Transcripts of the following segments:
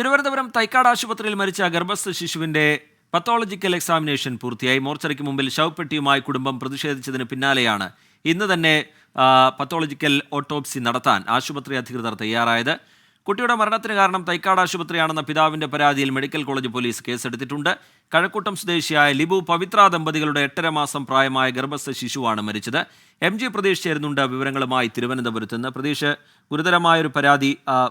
തിരുവനന്തപുരം തൈക്കാട് ആശുപത്രിയിൽ മരിച്ച ഗർഭസ്ഥ ശിശുവിന്റെ പത്തോളജിക്കൽ എക്സാമിനേഷൻ പൂർത്തിയായി. മോർച്ചറിക്ക് മുമ്പിൽ ശവപ്പെട്ടിയുമായി കുടുംബം പ്രതിഷേധിച്ചതിന് പിന്നാലെയാണ് ഇന്ന് തന്നെ പത്തോളജിക്കൽ ഓട്ടോപ്സി നടത്താൻ ആശുപത്രി അധികൃതർ തയ്യാറായത്. കുട്ടിയുടെ മരണത്തിന് കാരണം തൈക്കാട് ആശുപത്രിയാണെന്ന പിതാവിന്റെ പരാതിയിൽ മെഡിക്കൽ കോളേജ് പോലീസ് കേസെടുത്തിട്ടുണ്ട്. കഴക്കൂട്ടം സ്വദേശിയായ ലിബു പവിത്ര ദമ്പതികളുടെ എട്ടര മാസം പ്രായമായ ഗർഭസ്ഥ ശിശുവാണ് മരിച്ചത്. എം ജി പ്രതീഷ് ചേരുന്നുണ്ട് വിവരങ്ങളുമായി തിരുവനന്തപുരത്ത് നിന്ന്. പ്രതീഷ് ഗുരുതരമായൊരു പരാതി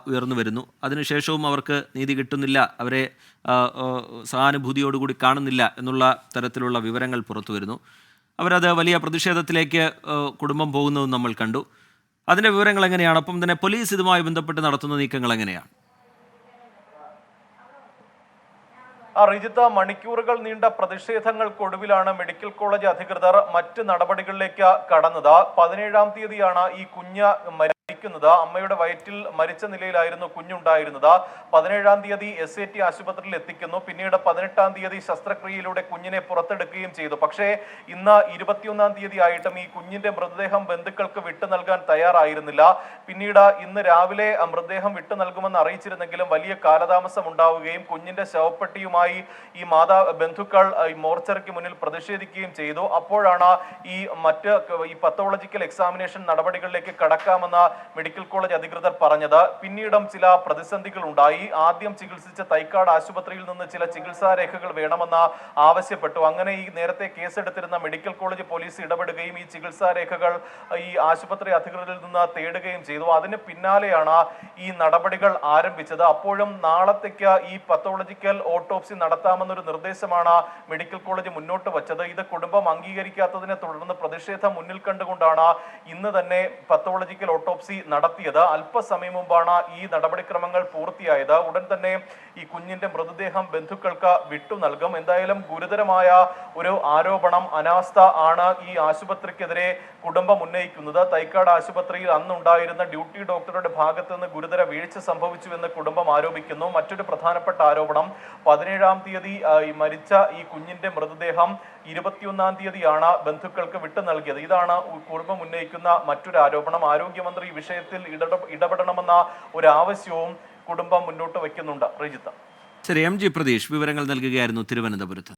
ഉയർന്നു വരുന്നു. അതിനുശേഷവും അവർക്ക് നീതി കിട്ടുന്നില്ല. അവരെ സഹാനുഭൂതിയോടുകൂടി കാണുന്നില്ല എന്നുള്ള തരത്തിലുള്ള വിവരങ്ങൾ പുറത്തു വരുന്നു അവരത് വലിയ പ്രതിഷേധത്തിലേക്ക് കുടുംബം പോകുന്നതും നമ്മൾ കണ്ടു. അതിന്റെ വിവരങ്ങൾ എങ്ങനെയാണ്? അപ്പം തന്നെ പോലീസ് ഇതുമായി ബന്ധപ്പെട്ട് നടത്തുന്ന നീക്കങ്ങൾ എങ്ങനെയാണ്? ആ റിജിത്ത മണിക്കൂറുകൾ നീണ്ട പ്രതിഷേധങ്ങൾക്കൊടുവിലാണ് മെഡിക്കൽ കോളേജ് അധികൃതർ മറ്റ് നടപടികളിലേക്ക് കടന്നത്. പതിനേഴാം തീയതിയാണ് ഈ കുഞ്ഞ് മരിക്കുന്നത് അമ്മയുടെ വയറ്റിൽ മരിച്ച നിലയിലായിരുന്നു കുഞ്ഞുണ്ടായിരുന്നത്. പതിനേഴാം തീയതി എസ് എ ടി ആശുപത്രിയിൽ എത്തിക്കുന്നു. പിന്നീട് പതിനെട്ടാം തീയതി ശസ്ത്രക്രിയയിലൂടെ കുഞ്ഞിനെ പുറത്തെടുക്കുകയും ചെയ്തു. പക്ഷേ ഇന്ന് ഇരുപത്തിയൊന്നാം തീയതി ആയിട്ടും ഈ കുഞ്ഞിന്റെ മൃതദേഹം ബന്ധുക്കൾക്ക് വിട്ടു നൽകാൻ തയ്യാറായിരുന്നില്ല. പിന്നീട് ഇന്ന് രാവിലെ മൃതദേഹം വിട്ടു നൽകുമെന്ന് അറിയിച്ചിരുന്നെങ്കിലും വലിയ കാലതാമസം ഉണ്ടാവുകയും കുഞ്ഞിന്റെ ശവപ്പെട്ടിയുമായി ഈ മാതാ ബന്ധുക്കൾ ഈ മോർച്ചറിക്ക് മുന്നിൽ പ്രതിഷേധിക്കുകയും ചെയ്തു. അപ്പോഴാണ് ഈ മറ്റ് ഈ പത്തോളജിക്കൽ എക്സാമിനേഷൻ നടപടികളിലേക്ക് കടക്കാമെന്ന് മെഡിക്കൽ കോളേജ് അധികൃതർ പറഞ്ഞത് പിന്നീടും ചില പ്രതിസന്ധികൾ ഉണ്ടായി. ആദ്യം ചികിത്സിച്ച തൈക്കാട് ആശുപത്രിയിൽ നിന്ന് ചില ചികിത്സാ രേഖകൾ വേണമെന്ന് ആവശ്യപ്പെട്ടു. അങ്ങനെ ഈ നേരത്തെ കേസെടുത്തിരുന്ന മെഡിക്കൽ കോളേജ് പോലീസ് ഇടപെടുകയും ഈ ചികിത്സാ രേഖകൾ ഈ ആശുപത്രി അധികൃതരിൽ നിന്ന് തേടുകയും ചെയ്തു. അതിന് പിന്നാലെയാണ് ഈ നടപടികൾ ആരംഭിച്ചത്. അപ്പോഴും നാളത്തേക്ക് ഈ പത്തോളജിക്കൽ ഓട്ടോപ്സി നടത്താമെന്നൊരു നിർദ്ദേശമാണ് മെഡിക്കൽ കോളേജ് മുന്നോട്ട് വച്ചത്. ഇത് കുടുംബം അംഗീകരിക്കാത്തതിനെ തുടർന്ന് പ്രതിഷേധം മുന്നിൽ കണ്ടുകൊണ്ടാണ് ഇന്ന് തന്നെ പത്തോളജിക്കൽ ഓട്ടോപ്സി നടത്തിയത്. അല്പസമയം മുമ്പാണ് ഈ നടപടിക്രമങ്ങൾ പൂർത്തിയായത്. ഉടൻ തന്നെ ഈ കുഞ്ഞിന്റെ മൃതദേഹം ബന്ധുക്കൾക്ക് വിട്ടു നൽകും. എന്തായാലും ഗുരുതരമായ ഒരു ആരോപണം അനാസ്ഥ ആണ് ഈ ആശുപത്രിക്കെതിരെ കുടുംബം ഉന്നയിക്കുന്നത്. തൈക്കാട് ആശുപത്രിയിൽ അന്നുണ്ടായിരുന്ന ഡ്യൂട്ടി ഡോക്ടറുടെ ഭാഗത്ത് നിന്ന് ഗുരുതര വീഴ്ച സംഭവിച്ചുവെന്ന് കുടുംബം ആരോപിക്കുന്നു. മറ്റൊരു പ്രധാനപ്പെട്ട ആരോപണം പതിനേഴാം തീയതി മരിച്ച ഈ കുഞ്ഞിന്റെ മൃതദേഹം ഇരുപത്തിയൊന്നാം തീയതിയാണ് ബന്ധുക്കൾക്ക് വിട്ടു നൽകിയത്. ഇതാണ് കുടുംബം ഉന്നയിക്കുന്ന മറ്റൊരു ആരോപണം. ആരോഗ്യമന്ത്രി ഈ വിഷയത്തിൽ ഇടപെട ഇടപെടണമെന്ന ഒരു ആവശ്യവും കുടുംബം മുന്നോട്ട് വയ്ക്കുന്നുണ്ട്. റിജിത്ത. ശരി എം ജി പ്രതീഷ് വിവരങ്ങൾ നൽകുകയായിരുന്നു തിരുവനന്തപുരത്ത്.